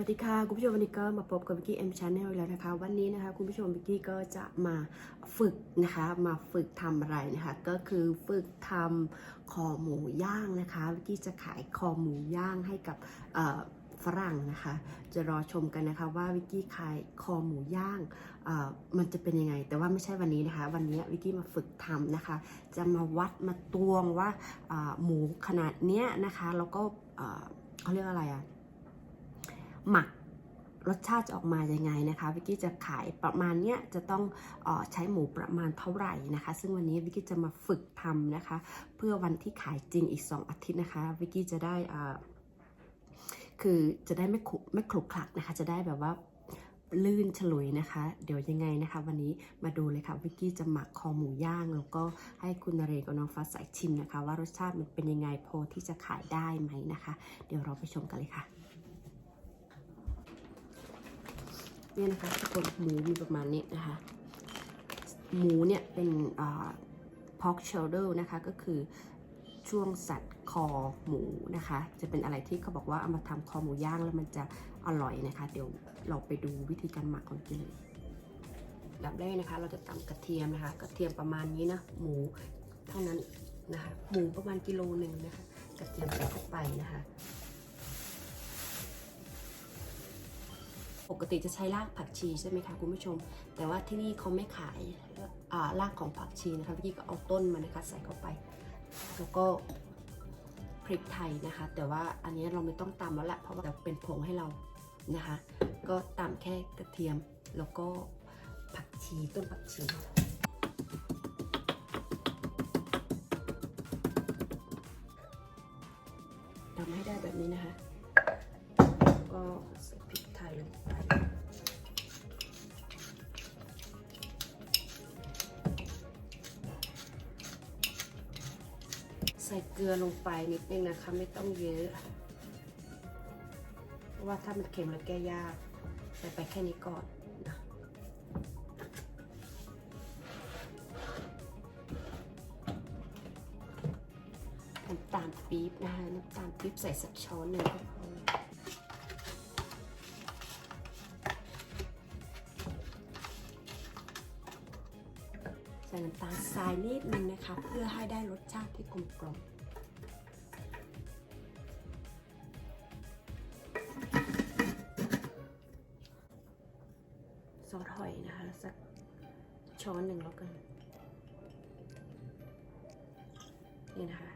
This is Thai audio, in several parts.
วัสดีค่ะ คุณผู้ชมวันนี้ก็มาพบกับวิกกี้เอ็มชาแนลแล้วนะคะ วันนี้นะคะคุณผู้ชมวิกกี้ก็จะมาฝึกนะคะมาฝึกทำอะไรนะคะก็คือฝึกทำคอหมูย่างนะคะวิกกี้จะขายคอหมูย่างให้กับฝรั่งนะคะ จะรอชมกันนะคะว่าวิกกี้ขายคอหมูย่างมันจะเป็นยังไง แต่ว่าไม่ใช่วันนี้นะคะ วันนี้วิกกี้มาฝึกทำนะคะ จะมาวัดมาตวงว่าหมูขนาดเนี้ยนะคะแล้วก็เอ่อเขาเรียกอะไรอะ หมักรสชาติจะออกมายังไงนะคะวิกกี้จะขายประมาณเนี้ยจะต้องเออใช้หมูประมาณเท่าไหร่นะคะ ซึ่งวันนี้วิกกี้จะมาฝึกทำนะคะ เพื่อวันที่ขายจริงอีก 2 อาทิตย์นะคะวิกกี้จะได้อ่าคือจะได้ไม่ขรุไม่ขลุกขลักนะคะ จะได้แบบว่าลื่นฉลุยนะคะ เดี๋ยวยังไงนะคะ วันนี้มาดูเลยค่ะวิกกี้จะหมักคอหมูย่าง แล้วก็ให้คุณนเรศกับน้องฟ้าใส่ชิมนะคะ ว่ารสชาติมันเป็นยังไงพอที่จะขายได้ไหมนะคะ เดี๋ยวเราไปชมกันเลยค่ะ เนี่ยนะคะทุกคนหมูมีประมาณนี้นะคะ หมูเนี่ยเป็นอ่า pork shoulder นะคะก็คือช่วงสัตว์คอหมูนะคะ จะเป็นอะไรที่เขาบอกว่าเอามาทำคอหมูย่างแล้วมันจะอร่อยนะคะ เดี๋ยวเราไปดูวิธีการหมักของกินเลยดับแรกนะคะ เราจะตำกระเทียมนะคะ กระเทียมประมาณนี้นะหมูเท่านั้นนะคะ หมูประมาณกิโลหนึ่งนะคะ กระเทียมใส่เข้าไปนะคะ ปกติจะใช้รากผักชีใช่ไหมคะคุณผู้ชม แต่ว่าที่นี่เขาไม่ขายรากของผักชีนะคะพี่ก็เอาต้นมานะคะใส่เข้าไป แล้วก็พริกไทยนะคะ แต่ว่าอันนี้เราไม่ต้องตำแล้วแหละเพราะว่าจะเป็นผงให้เรานะคะ ก็ตำแค่กระเทียมแล้วก็ผักชีต้นผักชีทำให้ได้แบบนี้นะคะ เกลือลงไปนิดนึงนะคะ ไม่ต้องเยอะเพราะว่าถ้ามันเค็มแล้วแก้ยากใส่ไปแค่นี้ก่อนนะน้ำตาลปี๊บนะคะน้ำตาลปี๊บใส่สักช้อนหนึ่งก็พอใส่น้ำตาลทรายนิดนึงนะคะ เพื่อให้ได้รสชาติที่กลมกล่อม สักช้อนหนึ่งแล้วกัน นี่นะคะ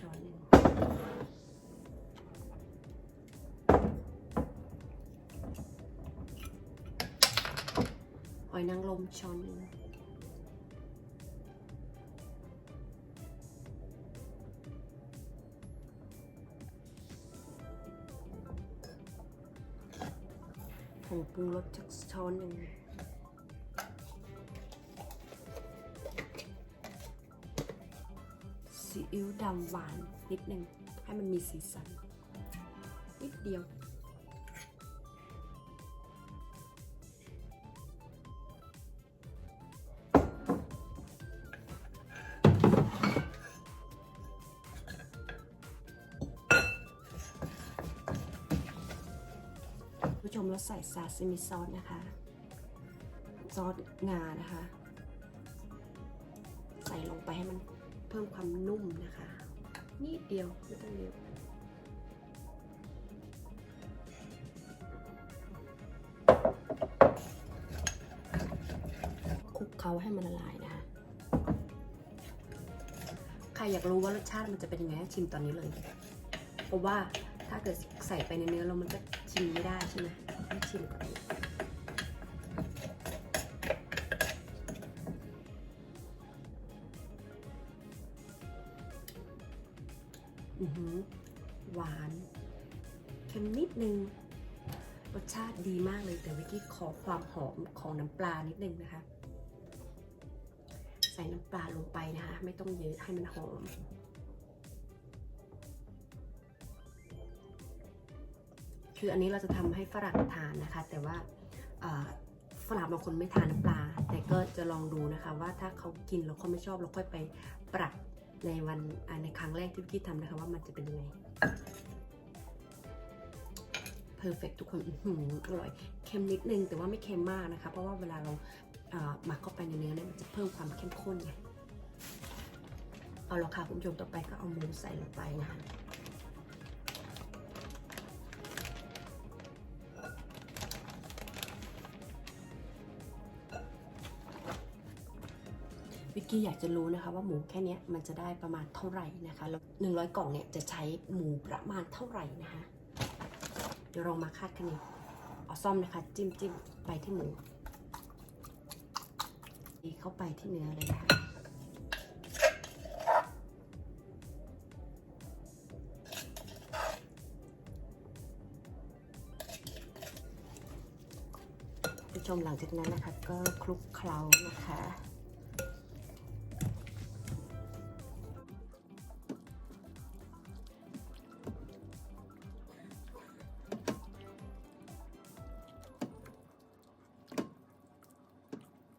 ช้อนหนึ่งหอยนางรมช้อนหนึ่งผงปรุงรสจักช้อนหนึ่ง อิ๊วดำหวานนิดหนึ่งให้มันมีสีสัน นิดเดียว ผู้ชมเราใส่ซาซิมิซอสนะคะ ซอสงานะคะ ใส่ลงไปให้มัน เพิ่มความนุ่มนะคะ นิดเดียวไม่ต้องเยอะคลุกเคล้าให้มันละลายนะคะ ใครอยากรู้ว่ารสชาติมันจะเป็นยังไงชิมตอนนี้เลย เพราะว่าถ้าเกิดใส่ไปในเนื้อแล้วมันก็ชิมไม่ได้ใช่ไหมชิมก่อน อือหือหวานเค็มนิดนึง รสชาติดีมากเลยแต่วิกกี้ขอความหอมของน้ำปลานิดนึงนะคะ ใส่น้ำปลาลงไปนะคะ ไม่ต้องเยอะให้มันหอมคืออันนี้เราจะทำให้ฝรั่งทานนะคะ แต่ว่าฝรั่งบางคนไม่ทานน้ำปลา แต่ก็จะลองดูนะคะ ว่าถ้าเขากินแล้วเขาไม่ชอบเราค่อยไปปรับ ในวันในครั้งแรกที่พี่ทำนะคะว่ามันจะเป็นยังไงเพอร์เฟกทุกคนออร่อยเค็มนิดนึงแต่ว่าไม่เค็มมากนะคะ เพราะว่าเวลาเราเหมักเข้าไปในเนื้อเนี่ยมันจะเพิ่มความเข้มข้นไงเอาละค่ะคุณผู้ชมต่อไปก็เอาหมูใส่ลงไปนะคะ วิกกี้อยากจะรู้นะคะว่าหมูแค่นี้มันจะได้ประมาณเท่าไหร่นะคะแล้วหนึ่งร้อยกล่องเนี่ยจะใช้หมูประมาณเท่าไหร่นะคะเดี๋ยวลองมาคาดคะเนเอาซ่อมนะคะ จิ้มจิ้มไปที่หมูดีเข้าไปที่เนื้อเลยนะคะผู้ชมหลังจากนั้นนะคะก็คลุกเคล้านะคะ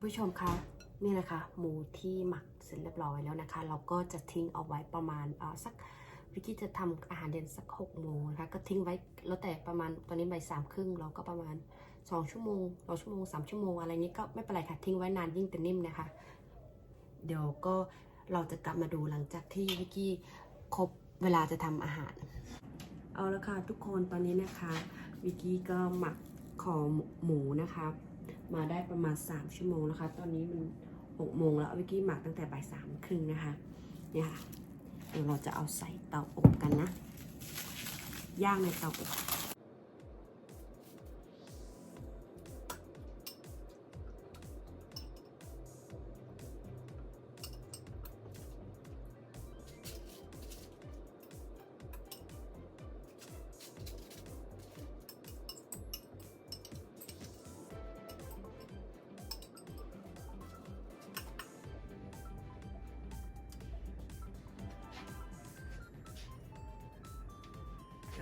ผู้ชมคะนี่นะคะหมูที่หมักเสร็จเรียบร้อยแล้วนะคะ เราก็จะทิ้งเอาไว้ประมาณเอ่อสักวิกกี้จะทำอาหารเย็นสักหกโมงนะคะก็ทิ้งไว้แล้วแต่ประมาณตอนนี้บ่ายสามครึ่งเราก็ประมาณสองชั่วโมงสองชั่วโมงสามชั่วโมงอะไรนี้ก็ไม่เป็นไรค่ะทิ้งไว้นานยิ่งจะนิ่มนะคะ เดี๋ยวก็เราจะกลับมาดูหลังจากที่วิกกี้ครบเวลาจะทำอาหาร เอาละค่ะทุกคนตอนนี้นะคะวิกกี้ก็หมักคอหมูนะคะ มาได้ประมาณ 3 ชั่วโมงนะคะ ตอนนี้มัน6โมงแล้ววิกกี้หมักตั้งแต่บ่ายสามครึ่งนะคะ เนี่ยค่ะ เดี๋ยวเราจะเอาใส่เตาอบกันนะ ย่างในเตาอบ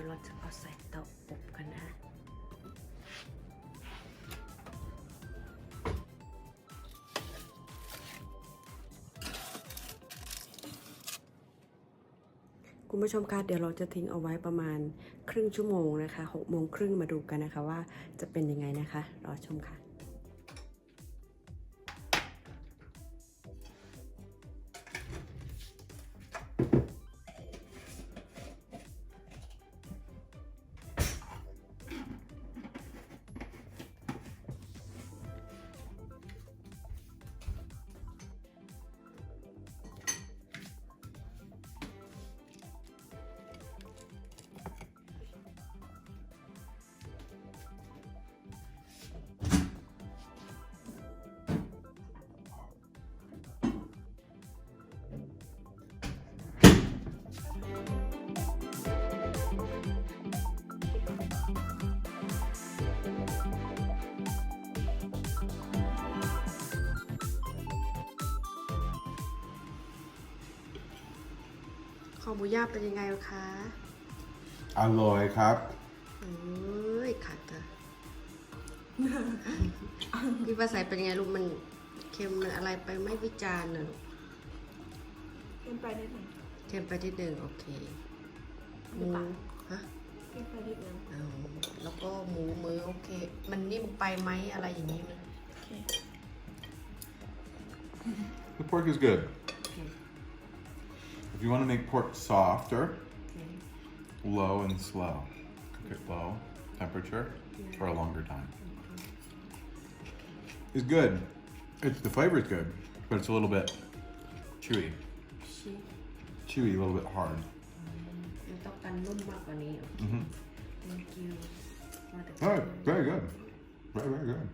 ยวเราจะเอาใส่เตาอบกันนะคุณผู้ชมคะเดี๋ยวเราจะทิ้งเอาไว้ประมาณครึ่งชั่วโมงนะคะหกโมงครึ่งมาดูกันนะคะว่าจะเป็นยังไงนะคะ รอชมค่ะ ขอหมูย่างเป็นยังไงคะอร่อยครับเอ้ยขัดอะพี่ภาษาเป็นไงลูกมันเค็มมันอะไรไปไม่วิจารณ์นะลูกเกินไปนิดหนึ่งเค็มไปที่หนึ่งโอเคหมูฮะเกินไปนิดนึงเอาแล้วก็หมูมือโอเค มันนิ่มไปไหมอะไรอย่างนี้มันโอเค The pork is good. โอเค If you want to make pork softer, โอเค low and slow. Cook it low temperature for a longer time. It's good. It's the flavor is good, but it's a little bit chewy. ชิ Chewy, a little bit hard. มันต้องการนุ่มมากกว่านี้โอเค hmm thank you for the All right, very good. Very, very good.